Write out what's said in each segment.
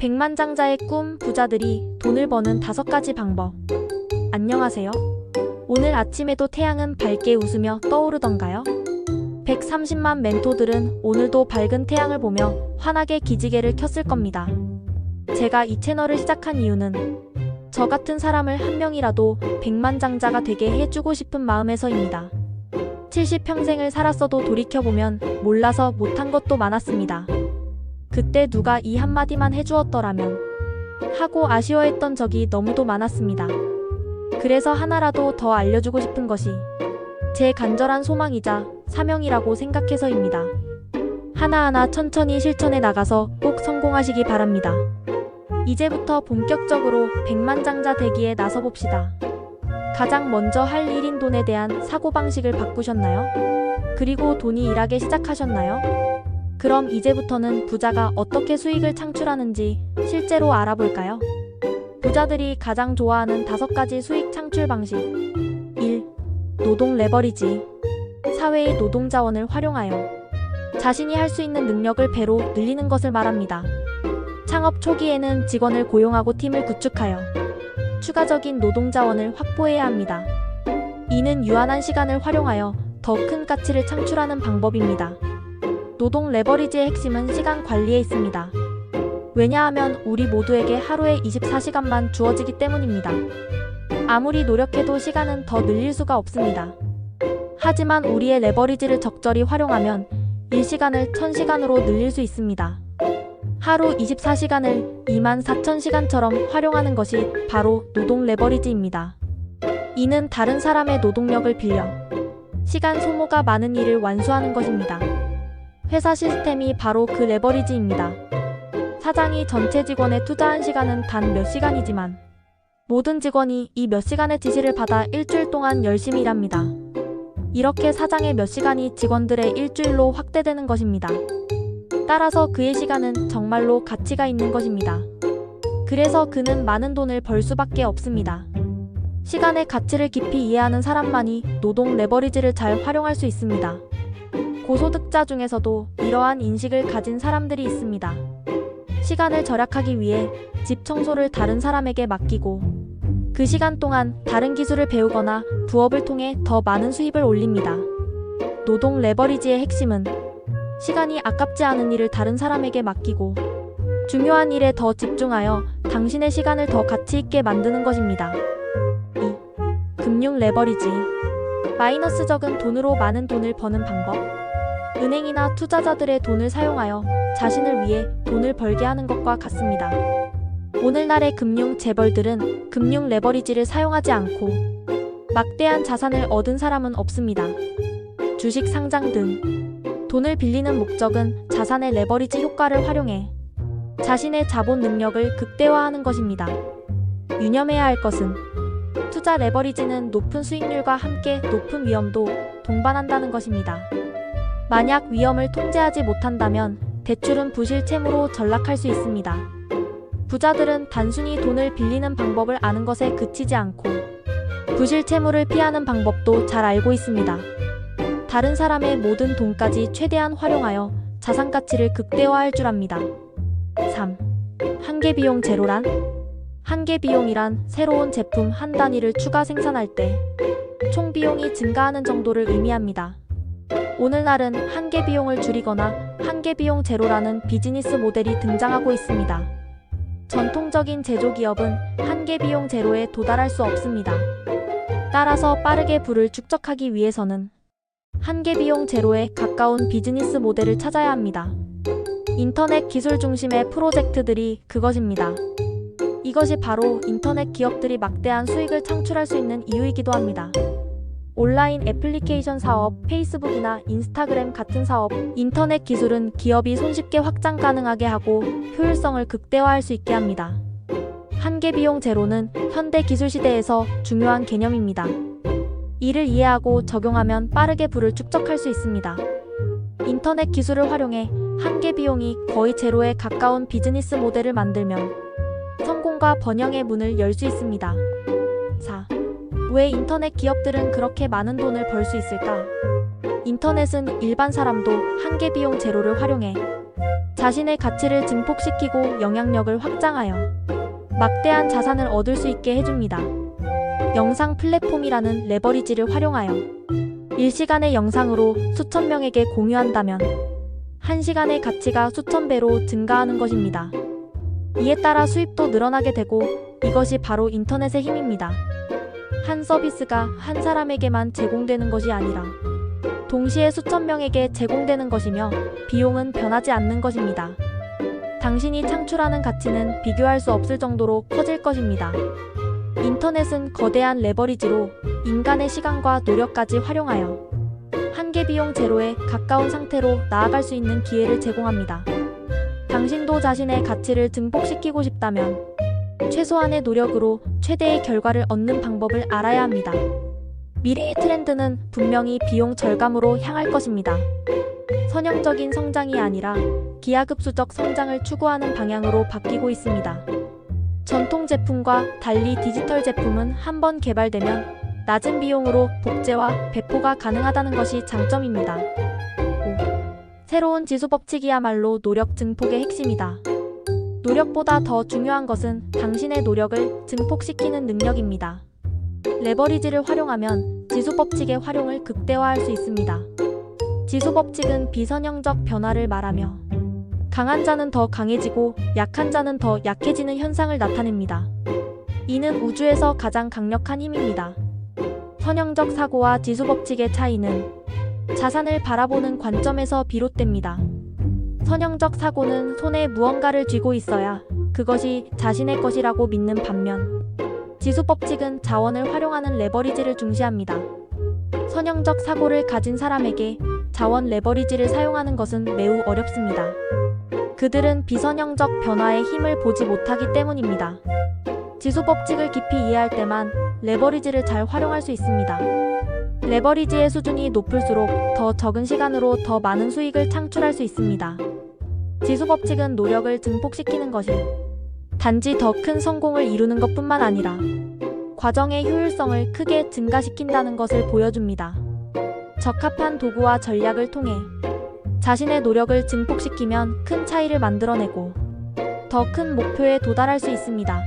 백만장자의 꿈 부자들이 돈을 버는 다섯 가지 방법. 안녕하세요. 오늘 아침에도 태양은 밝게 웃으며 떠오르던가요? 130만 멘토들은 오늘도 밝은 태양을 보며 환하게 기지개를 켰을 겁니다. 제가 이 채널을 시작한 이유는 저 같은 사람을 한 명이라도 백만장자가 되게 해주고 싶은 마음에서입니다. 70평생을 살았어도 돌이켜보면 몰라서 못한 것도 많았습니다. 그때 누가 이 한마디만 해주었더라면 하고 아쉬워했던 적이 너무도 많았습니다. 그래서 하나라도 더 알려주고 싶은 것이 제 간절한 소망이자 사명이라고 생각해서입니다. 하나하나 천천히 실천해 나가서 꼭 성공하시기 바랍니다. 이제부터 본격적으로 백만장자 되기에 나서봅시다. 가장 먼저 할 일인 돈에 대한 사고방식을 바꾸셨나요? 그리고 돈이 일하기 시작하셨나요? 그럼 이제부터는 부자가 어떻게 수익을 창출하는지 실제로 알아볼까요? 부자들이 가장 좋아하는 다섯 가지 수익 창출 방식. 1. 노동 레버리지. 사회의 노동 자원을 활용하여 자신이 할 수 있는 능력을 배로 늘리는 것을 말합니다. 창업 초기에는 직원을 고용하고 팀을 구축하여 추가적인 노동 자원을 확보해야 합니다. 이는 유한한 시간을 활용하여 더 큰 가치를 창출하는 방법입니다. 노동 레버리지의 핵심은 시간 관리에 있습니다. 왜냐하면 우리 모두에게 하루에 24시간만 주어지기 때문입니다. 아무리 노력해도 시간은 더 늘릴 수가 없습니다. 하지만 우리의 레버리지를 적절히 활용하면 1시간을 1000시간으로 늘릴 수 있습니다. 하루 24시간을 24,000시간처럼 활용하는 것이 바로 노동 레버리지입니다. 이는 다른 사람의 노동력을 빌려 시간 소모가 많은 일을 완수하는 것입니다. 회사 시스템이 바로 그 레버리지입니다. 사장이 전체 직원에 투자한 시간은 단 몇 시간이지만 모든 직원이 이 몇 시간의 지시를 받아 일주일 동안 열심히 일합니다. 이렇게 사장의 몇 시간이 직원들의 일주일로 확대되는 것입니다. 따라서 그의 시간은 정말로 가치가 있는 것입니다. 그래서 그는 많은 돈을 벌 수밖에 없습니다. 시간의 가치를 깊이 이해하는 사람만이 노동 레버리지를 잘 활용할 수 있습니다. 고소득자 중에서도 이러한 인식을 가진 사람들이 있습니다. 시간을 절약하기 위해 집 청소를 다른 사람에게 맡기고 그 시간 동안 다른 기술을 배우거나 부업을 통해 더 많은 수입을 올립니다. 노동 레버리지의 핵심은 시간이 아깝지 않은 일을 다른 사람에게 맡기고 중요한 일에 더 집중하여 당신의 시간을 더 가치 있게 만드는 것입니다. 2. 금융 레버리지 마이너스 적은 돈으로 많은 돈을 버는 방법 은행이나 투자자들의 돈을 사용하여 자신을 위해 돈을 벌게 하는 것과 같습니다. 오늘날의 금융 재벌들은 금융 레버리지를 사용하지 않고 막대한 자산을 얻은 사람은 없습니다. 주식 상장 등 돈을 빌리는 목적은 자산의 레버리지 효과를 활용해 자신의 자본 능력을 극대화하는 것입니다. 유념해야 할 것은 투자 레버리지는 높은 수익률과 함께 높은 위험도 동반한다는 것입니다. 만약 위험을 통제하지 못한다면 대출은 부실 채무로 전락할 수 있습니다. 부자들은 단순히 돈을 빌리는 방법을 아는 것에 그치지 않고 부실 채무를 피하는 방법도 잘 알고 있습니다. 다른 사람의 모든 돈까지 최대한 활용하여 자산 가치를 극대화할 줄 압니다. 3. 한계 비용 제로란? 한계 비용이란 새로운 제품 한 단위를 추가 생산할 때 총 비용이 증가하는 정도를 의미합니다. 오늘날은 한계 비용을 줄이거나 한계 비용 제로라는 비즈니스 모델이 등장하고 있습니다. 전통적인 제조기업은 한계 비용 제로에 도달할 수 없습니다. 따라서 빠르게 부를 축적하기 위해서는 한계 비용 제로에 가까운 비즈니스 모델을 찾아야 합니다. 인터넷 기술 중심의 프로젝트들이 그것입니다. 이것이 바로 인터넷 기업들이 막대한 수익을 창출할 수 있는 이유이기도 합니다. 온라인 애플리케이션 사업, 페이스북이나 인스타그램 같은 사업, 인터넷 기술은 기업이 손쉽게 확장 가능하게 하고 효율성을 극대화할 수 있게 합니다. 한계 비용 제로는 현대 기술 시대에서 중요한 개념입니다. 이를 이해하고 적용하면 빠르게 부를 축적할 수 있습니다. 인터넷 기술을 활용해 한계 비용이 거의 제로에 가까운 비즈니스 모델을 만들면 성공과 번영의 문을 열 수 있습니다. 4. 왜 인터넷 기업들은 그렇게 많은 돈을 벌 수 있을까? 인터넷은 일반 사람도 한계 비용 제로를 활용해 자신의 가치를 증폭시키고 영향력을 확장하여 막대한 자산을 얻을 수 있게 해줍니다. 영상 플랫폼이라는 레버리지를 활용하여 일시간의 영상으로 수천 명에게 공유한다면 한 시간의 가치가 수천 배로 증가하는 것입니다. 이에 따라 수입도 늘어나게 되고 이것이 바로 인터넷의 힘입니다. 한 서비스가 한 사람에게만 제공되는 것이 아니라 동시에 수천 명에게 제공되는 것이며 비용은 변하지 않는 것입니다. 당신이 창출하는 가치는 비교할 수 없을 정도로 커질 것입니다. 인터넷은 거대한 레버리지로 인간의 시간과 노력까지 활용하여 한계 비용 제로에 가까운 상태로 나아갈 수 있는 기회를 제공합니다. 당신도 자신의 가치를 증폭시키고 싶다면 최소한의 노력으로 최대의 결과를 얻는 방법을 알아야 합니다. 미래의 트렌드는 분명히 비용 절감으로 향할 것입니다. 선형적인 성장이 아니라 기하급수적 성장을 추구하는 방향으로 바뀌고 있습니다. 전통 제품과 달리 디지털 제품은 한 번 개발되면 낮은 비용으로 복제와 배포가 가능하다는 것이 장점입니다. 5. 새로운 지수 법칙이야말로 노력 증폭의 핵심이다. 노력보다 더 중요한 것은 당신의 노력을 증폭시키는 능력입니다. 레버리지를 활용하면 지수 법칙의 활용을 극대화할 수 있습니다. 지수 법칙은 비선형적 변화를 말하며 강한 자는 더 강해지고 약한 자는 더 약해지는 현상을 나타냅니다. 이는 우주에서 가장 강력한 힘입니다. 선형적 사고와 지수 법칙의 차이는 자산을 바라보는 관점에서 비롯됩니다. 선형적 사고는 손에 무언가를 쥐고 있어야 그것이 자신의 것이라고 믿는 반면 지수 법칙은 자원을 활용하는 레버리지를 중시합니다. 선형적 사고를 가진 사람에게 자원 레버리지를 사용하는 것은 매우 어렵습니다. 그들은 비선형적 변화의 힘을 보지 못하기 때문입니다. 지수 법칙을 깊이 이해할 때만 레버리지를 잘 활용할 수 있습니다. 레버리지의 수준이 높을수록 더 적은 시간으로 더 많은 수익을 창출할 수 있습니다. 지수 법칙은 노력을 증폭시키는 것이 단지 더 큰 성공을 이루는 것뿐만 아니라 과정의 효율성을 크게 증가시킨다는 것을 보여줍니다. 적합한 도구와 전략을 통해 자신의 노력을 증폭시키면 큰 차이를 만들어내고 더 큰 목표에 도달할 수 있습니다.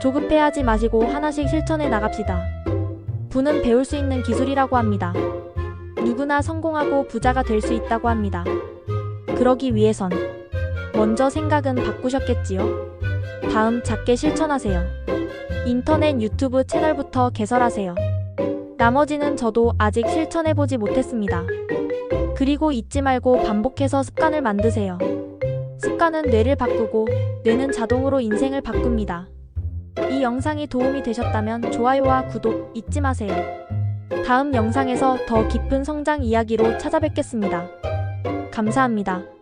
조급해하지 마시고 하나씩 실천해 나갑시다. 부는 배울 수 있는 기술이라고 합니다. 누구나 성공하고 부자가 될 수 있다고 합니다. 그러기 위해선 먼저 생각은 바꾸셨겠지요? 다음 작게 실천하세요. 인터넷 유튜브 채널부터 개설하세요. 나머지는 저도 아직 실천해보지 못했습니다. 그리고 잊지 말고 반복해서 습관을 만드세요. 습관은 뇌를 바꾸고 뇌는 자동으로 인생을 바꿉니다. 이 영상이 도움이 되셨다면 좋아요와 구독 잊지 마세요. 다음 영상에서 더 깊은 성장 이야기로 찾아뵙겠습니다. 감사합니다.